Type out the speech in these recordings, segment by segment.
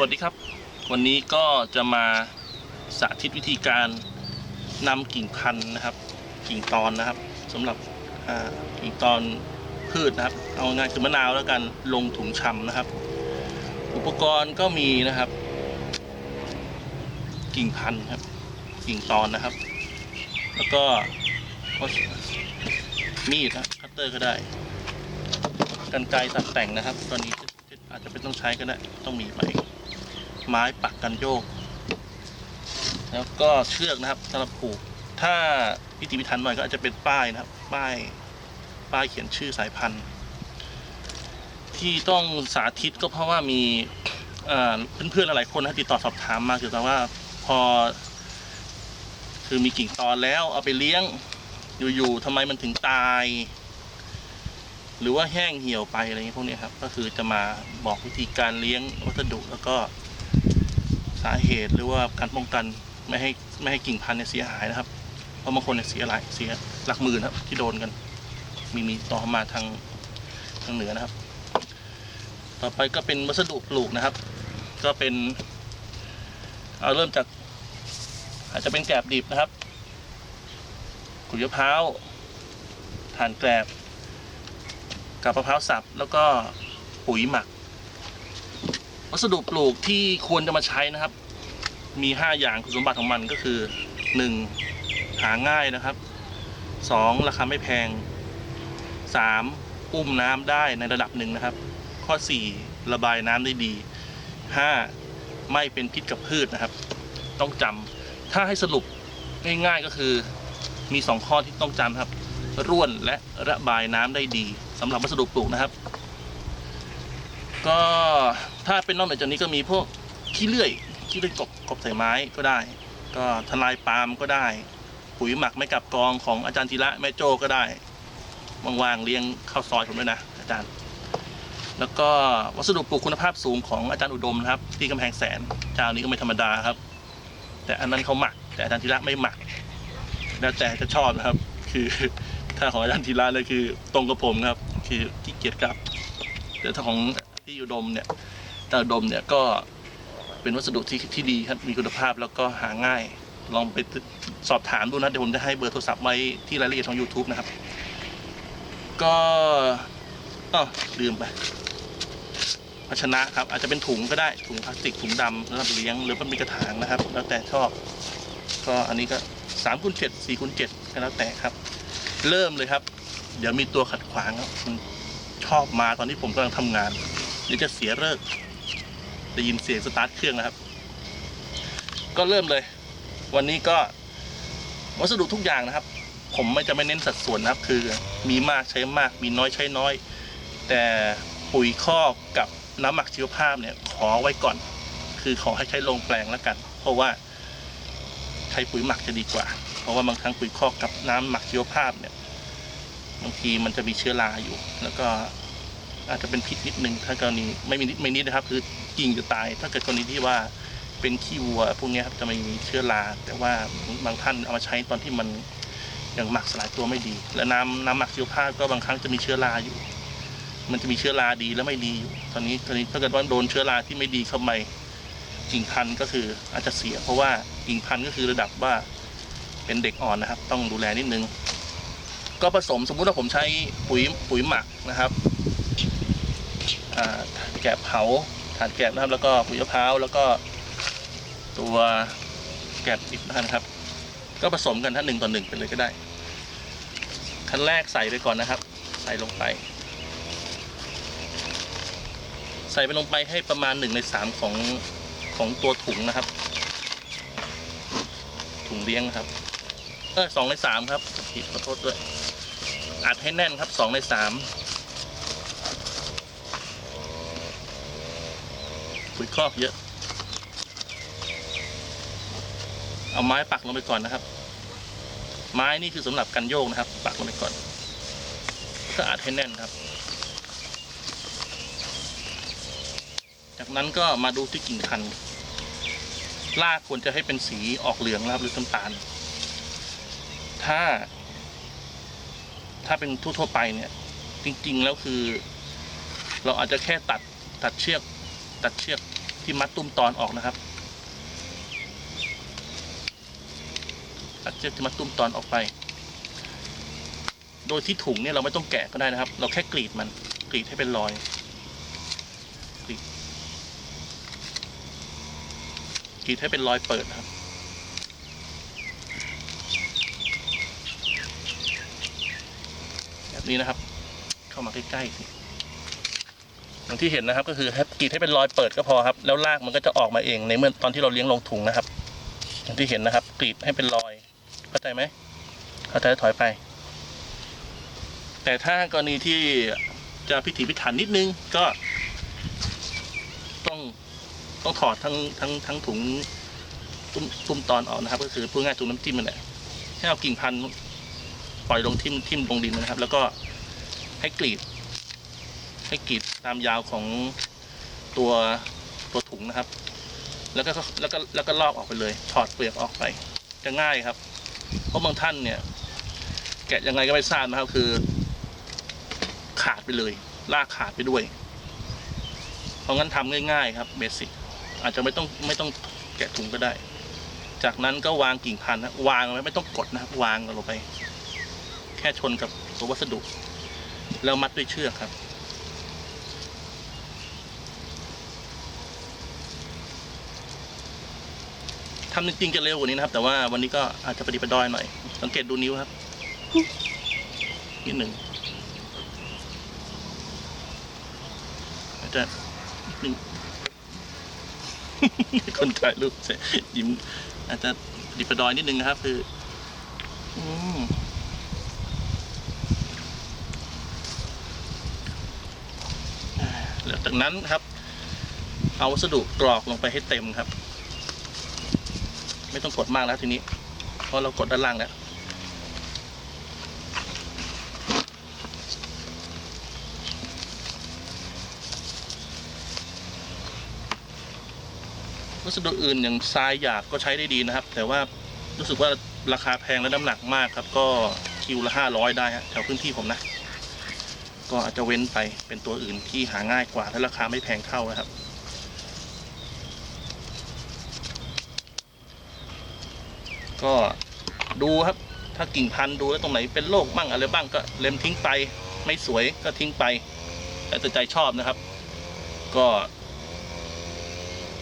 วัสดีครับ วันนี้ก็จะมาสาธิตวิธีการนำกิ่งพันธุ์นะครับ กิ่งตอนนะครับสำหรับกิ่งตอนพืชนะครับ เอาง่ายคือมะนาวแล้วกันลงถุงชำนะครับ อุปกรณ์ก็มีนะครับ กิ่งพันธุ์ครับ กิ่งตอนนะครับ แล้วก็มีดนะคัตเตอร์ก็ได้กันไกรตัดแต่งนะครับ ตอนนี้อาจจะเป็นต้องใช้ก็ได้ ต้องมีไป ไม้ปักกันโยก แล้วก็เชือกนะครับสำหรับผูก ถ้าพิถีพิถันหน่อยก็อาจจะเป็นป้ายนะครับ ป้ายป้ายเขียนชื่อสายพันธุ์ ที่ต้องสาธิตก็เพราะว่ามีเพื่อนๆหลายคนนะติดต่อสอบถามมาเกี่ยวกับว่าพอ คือมีกิ่งตอนแล้วเอาไปเลี้ยงอยู่ๆทำไมมันถึงตาย หรือว่าแห้งเหี่ยวไปอะไรเงี้ยพวกนี้ครับ ก็คือจะมาบอกวิธีการเลี้ยงวัสดุแล้วก็ สาเหตุหรือว่าการป้องกันไม่ให้ไม่ให้กิ่งพันธุ์เนี่ยเสียหายนะครับ เพราะบางคนเนี่ยเสียหลายเสียหลักหมื่นครับ ที่โดนกัน มีมีต่อมาทางทางเหนือนะครับ ต่อไปก็เป็นวัสดุปลูกนะครับ ก็เป็นเอาเริ่มจาก อาจจะเป็นแกลบดิบนะครับขุยมะพร้าวถ่านแกลบกับมะพร้าวสับแล้วก็ปุ๋ยหมัก วัสดุปลูกที่ควรจะมาใช้นะครับ มี 5 อย่างคุณสมบัติของมันก็คือ 1. หาง่ายนะครับ 2. ราคาไม่แพง 3. อุ้มน้ำได้ในระดับหนึ่งนะครับ ข้อ 4. ระบายน้ำได้ดี 5. ไม่เป็นพิษกับพืชนะครับ ต้องจำถ้าให้สรุปง่ายๆก็คือมี 2 ข้อที่ต้องจำครับ ร่วนและระบายน้ำได้ดีสำหรับวัสดุปลูกนะครับ ก็ถ้าเป็นนอกเหนือจากนี้ก็มีพวกขี้เลื่อยขี้เลื่อยกบกบใส่ไม้ก็ได้ ก็ทลายปาล์มก็ได้ ปุ๋ยหมักไม่กลับกองของอาจารย์ธีระแม่โจก็ได้วางๆเลี้ยงข้าวซอยผมด้วยนะอาจารย์ แล้วก็วัสดุปลูกคุณภาพสูงของอาจารย์อุดมนะครับ ที่กำแพงแสนเจ้านี้ก็ไม่ธรรมดาครับ แต่อันนั้นเขาหมัก แต่อาจารย์ธีระไม่หมัก แล้วแต่จะชอบนะครับ คือถ้าของอาจารย์ธีระเลยคือตรงกับผมครับ คือขี้เกียจกลับแต่ถ้าของ อุดมเนี่ยอาจารย์อุดมเนี่ยก็เป็นวัสดุที่ที่ดีครับมีคุณภาพแล้วก็หาง่าย ลองไปสอบถามดูนะเดี๋ยวผมจะให้เบอร์โทรศัพท์ไว้ที่รายละเอียดของ YouTube นะครับ ก็อ๋อลืมไปภาชนะครับอาจจะเป็นถุงก็ได้ถุงพลาสติกถุงดำสำหรับเลี้ยงหรือมันมีกระถางนะครับ แล้วแต่ชอบ ก็อันนี้ก็สามคูณเจ็ดสี่คูณเจ็ดก็แล้วแต่ครับ เริ่มเลยครับ เดี๋ยวมีตัวขัดขวางครับมันชอบมาตอนที่ผมกำลังทำงาน ดี๋ยวจะเสียเลิกได้ยินเสียงสตาร์ทเครื่องนะครับ ก็เริ่มเลย วันนี้ก็วัสดุทุกอย่างนะครับ ผมไม่จะไม่เน้นสัดส่วนนะครับ คือมีมากใช้มาก มีน้อยใช้น้อย แต่ปุ๋ยคอกกับน้ำหมักชีวภาพเนี่ย ขอไว้ก่อน คือขอให้ใช้ลงแปลงแล้วกัน เพราะว่าใช้ปุ๋ยหมักจะดีกว่า เพราะว่าบางครั้งปุ๋ยคอกกับน้ำหมักชีวภาพเนี่ยบางทีมันจะมีเชื้อราอยู่ แล้วก็ อาจจะเป็นพิษนิดนึงถ้ากรณีไม่มีนิดไม่นิดนะครับ คือกิ่งจะตาย ถ้าเกิดกรณีที่ว่าเป็นขี้วัวพวกนี้ครับจะไม่มีเชื้อราแต่ว่าบางท่านเอามาใช้ตอนที่มันยังหมักสลายตัวไม่ดี และน้ำน้ำหมักชีวภาพก็บางครั้งจะมีเชื้อราอยู่ มันจะมีเชื้อราดีและไม่ดีอยู่ตอนนี้ตอนนี้ถ้าเกิดว่าโดนเชื้อราที่ไม่ดีเข้าไปกิ่งพันธุ์ก็คืออาจจะเสีย เพราะว่ากิ่งพันธุ์ก็คือระดับว่าเป็นเด็กอ่อนนะครับ ต้องดูแลนิดนึง ก็ผสมสมมุติว่าผมใช้ปุ๋ยปุ๋ยหมักนะครับ อ่าแกะเผาถ่านแกะนะครับแล้วก็ปุ๋ยมะพร้าวแล้วก็ตัวแกะดิบนะครับ ก็ผสมกันท่านหนึ่งต่อหนึ่งไปเลยก็ได้ขั้นแรกใส่ไปก่อนนะครับ ใส่ลงไป ใส่ไปลงไปให้ประมาณหนึ่งในสามของของตัวถุงนะครับ ถุงเลี้ยงครับเออสองในสามครับผิดขอโทษด้วยอัดให้แน่นครับสองในสาม ปุ๋ยคอบเยอะ เอาไม้ปักลงไปก่อนนะครับ ไม้นี่คือสำหรับกันโยกนะครับ ปักลงไปก่อนก็อัดให้แน่นครับ จากนั้นก็มาดูที่กิ่งพันธุ์รากควรจะให้เป็นสีออกเหลืองนะครับหรือน้ำตาล ถ้า ถ้าเป็นทั่วๆไปเนี่ย จริง ๆ แล้วคือ เราอาจจะแค่ตัดตัดเชือก ตัดเชือกที่มัดตุ้มตอนออกนะครับ ตัดเชือกที่มัดตุ้มตอนออกไป โดยที่ถุงเนี่ยเราไม่ต้องแกะก็ได้นะครับ เราแค่กรีดมันกรีดให้เป็นรอยกรีดกรีดให้เป็นรอยเปิดนะครับแบบนี้นะครับ เข้ามาใกล้ๆสิ อย่างที่เห็นนะครับ ก็คือให้กรีดให้เป็นรอยเปิดก็พอครับ แล้วรากมันก็จะออกมาเองในเมื่อตอนที่เราเลี้ยงลงถุงนะครับ อย่างที่เห็นนะครับ กรีดให้เป็นรอย เข้าใจไหมเข้าใจถอยไป แต่ถ้ากรณีที่จะพิถีพิถันนิดนึงก็ ต้องต้องถอดทั้งทั้งทั้งถุงตุ้มตุ้มตอนออกนะครับ ก็คือพูดง่ายถุงน้ำจิ้มนั่นแหละให้เอากิ่งพันธุ์ปล่อยลงทิ่มทิ่มลงดินนะครับ แล้วก็ให้กรีด ให้กรีดตามยาวของตัวตัวถุงนะครับ แล้วก็แล้วก็แล้วก็ลอกออกไปเลย ถอดเปลือกออกไป จะง่ายครับ เพราะบางท่านเนี่ย แกะยังไงก็ไม่ทราบนะครับคือ ขาดไปเลย ลากขาดไปด้วย เพราะงั้นทำง่าย ๆ ครับเบสิกอาจจะไม่ต้องไม่ต้องแกะถุงก็ได้ จากนั้นก็วางกิ่งพันธุ์นะวางไว้ไม่ต้องกดนะครับวางลงไป แค่ชนกับตัววัสดุ แล้วมัดด้วยเชือกครับ ทำจริงๆจะเร็วกว่านี้นะครับ แต่ว่าวันนี้ก็อาจจะปฏิบัติดอยหน่อย สังเกตดูนิ้วครับ นิดหนึ่งอาจจะนิดหนึ่งคนถ่ายรูปใส่ยิ้มอาจจะดิบปดอยนิดนึงนะครับ คืออืมแล้วจากนั้นครับ เอาวัสดุกรอกลงไปให้เต็มครับ ไม่ต้องกดมากแล้วทีนี้เพราะเรากดด้านล่างแล้ววัสดุอื่นอย่างทรายหยาบก็ใช้ได้ดีนะครับ แต่ว่ารู้สึกว่าราคาแพงและน้ำหนักมากครับ ก็คิวละห้าร้อยได้ฮะแถวพื้นที่ผมนะ ก็อาจจะเว้นไปเป็นตัวอื่นที่หาง่ายกว่าและราคาไม่แพงเท่านะครับ ก็ดูครับ ถ้ากิ่งพันธุ์ดูแล้วตรงไหนเป็นโรคบ้างอะไรบ้างก็เล็มทิ้งไป ไม่สวยก็ทิ้งไปแต่แต่ใจชอบนะครับ ก็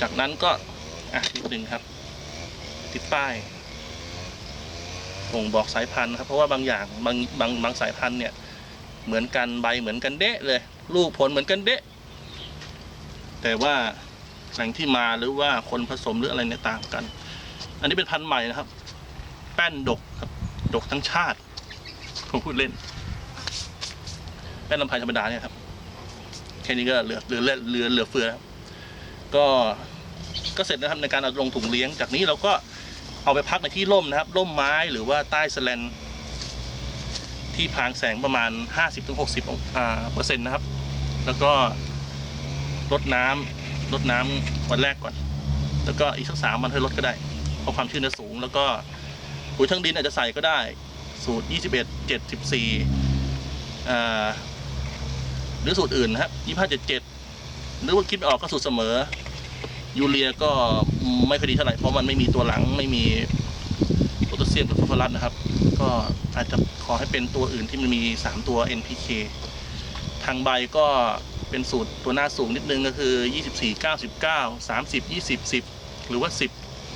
จากนั้นก็อะนิดนึงครับ ติดป้ายบ่งบอกสายพันธุ์ครับเพราะว่าบางอย่างบางบางบางสายพันธุ์เนี่ยเหมือนกันใบเหมือนกันเดะเลย ลูกผลเหมือนกันเดะ แต่ว่าแหล่งที่มาหรือว่าคนผสมหรืออะไรเนี่ยต่างกัน อันนี้เป็นพันธุ์ใหม่นะครับ แป้นดกครับ ดกทั้งชาติ ผมพูดเล่น แป้นลำไพธรรมดาเนี่ยครับ แค่นี้ก็เหลือเหลือเหลือเหลือเฟือแล้วก็ก็เสร็จนะครับในการเอาลงถุงเลี้ยง จากนี้เราก็เอาไปพักในที่ร่มนะครับ ร่มไม้หรือว่าใต้สแลนที่พางแสงประมาณ 50-60องอ่าเปอร์เซ็นต์นะครับ แล้วก็รดน้ำรดน้ำวันแรกก่อน แล้วก็อีกสักสามวันให้ลดก็ได้ เพราะความชื้นจะสูงแล้วก็ ปุ๋ยทั้งดินอาจจะใส่ก็ได้ สูตร 21 74อ่าหรือสูตรอื่นนะครับ25 77 หรือว่าคิดไม่ออกก็สูตรเสมอ ยูเรียก็ไม่ค่อยดีเท่าไหร่ เพราะมันไม่มีตัวหลังไม่มีโพแทสเซียมกับฟอสฟอรัสนะครับ ก็อาจจะขอให้เป็นตัวอื่นที่มันมี 3 ตัว NPK ทางใบก็เป็นสูตรตัวหน้าสูงนิดนึงก็คือ 24 99 30 20 10 หรือว่า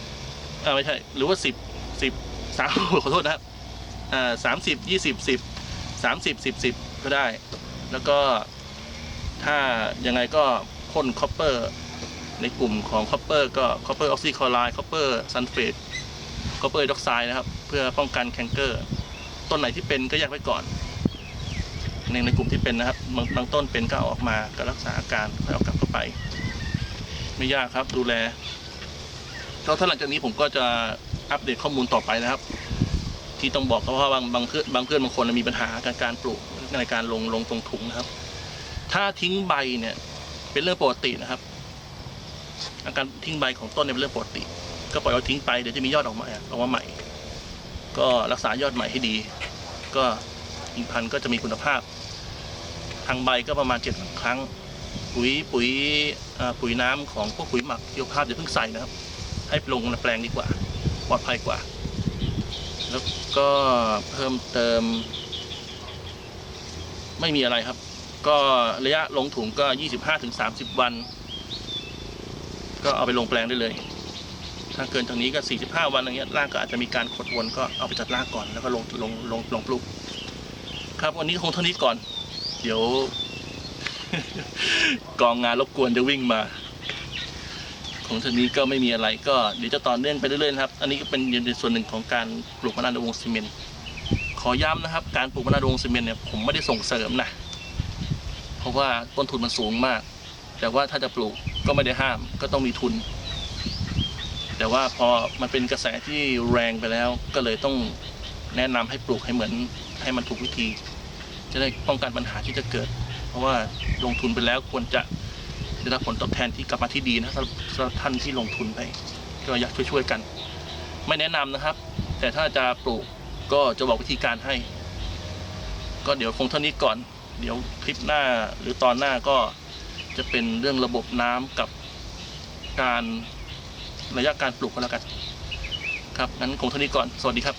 10อ่าไม่ใช่ หรือว่า 10 10 3ขอโทษนะครับอ่า30 20 10 30 10 10ก็ได้ แล้วก็ถ้ายังไงก็พ่นคอปเปอร์ในกลุ่มของคอปเปอร์ก็คอปเปอร์ออกซิคลอไรด์คอปเปอร์ซัลเฟตคอปเปอร์ด็อกไซด์นะครับ เพื่อป้องกันแคนเกอร์ ต้นไหนที่เป็นก็แยกไว้ก่อนในในกลุ่มที่เป็นนะครับบางบางต้นเป็นก็เอาออกมาก็รักษาอาการแล้วเอากลับเข้าไป ไม่ยากครับดูแลแล้วถ้าหลังจากนี้ผมก็จะ อัปเดตข้อมูลต่อไปนะครับ ที่ต้องบอกเพราะว่าบางบางเพื่อนบางเพื่อนบางคนมีปัญหาการการปลูกในการลงลงตรงถุงนะครับ ถ้าทิ้งใบเนี่ย เป็นเรื่องปกตินะครับ อาการทิ้งใบของต้นเนี่ยเป็นเรื่องปกติ ก็ปล่อยเอาทิ้งไปเดี๋ยวจะมียอดออกมาออกมาใหม่ ก็รักษายอดใหม่ให้ดี ก็กิ่งพันก็จะมีคุณภาพ ทางใบก็ประมาณเจ็ดครั้ง ปุ๋ยปุ๋ยปุ๋ยน้ำของพวกปุ๋ยหมักชีวภาพอย่าเพิ่งใส่นะครับ ให้ลงในแปลงดีกว่า ปลอดภัยกว่า แล้วก็เพิ่มเติม ไม่มีอะไรครับ ก็ระยะลงถุงก็ 25-30 วัน ก็เอาไปลงแปลงได้เลย ถ้าเกินจากนี้ก็ 45 วันอย่างเงี้ยรากก็อาจจะมีการขดวนก็เอาไปจัดรากก่อนแล้วก็ลงลงลงลงปลูก ครับวันนี้คงเท่านี้ก่อน เดี๋ยวกองงานรบกวนจะวิ่งมา ของทีนี้ก็ไม่มีอะไรก็เดี๋ยวจะต่อเนื่องไปเรื่อยๆนะครับ อันนี้ก็เป็นในส่วนหนึ่งของการปลูกมะนาวในวงซีเมนต์ขอย้ำนะครับ การปลูกมะนาวในวงซีเมนต์เนี่ยผมไม่ได้ส่งเสริมนะเพราะว่าต้นทุนมันสูงมาก แต่ว่าถ้าจะปลูกก็ไม่ได้ห้าม ก็ต้องมีทุน แต่ว่าพอมันเป็นกระแสที่แรงไปแล้ว ก็เลยต้องแนะนำให้ปลูกให้เหมือนให้มันถูกวิธี จะได้ป้องกันปัญหาที่จะเกิด เพราะว่าลงทุนไปแล้วควรจะ ได้รับผลตอบแทนที่กลับมาที่ดีนะสำหรับสำหรับท่านที่ลงทุนไปก็อยากช่วยๆกัน ไม่แนะนำนะครับ แต่ถ้าจะปลูกก็จะบอกวิธีการให้ ก็เดี๋ยวคงเท่านี้ก่อน เดี๋ยวคลิปหน้าหรือตอนหน้าก็จะเป็นเรื่องระบบน้ำกับการระยะการปลูกก็แล้วกัน ครับงั้นคงเท่านี้ก่อน สวัสดีครับ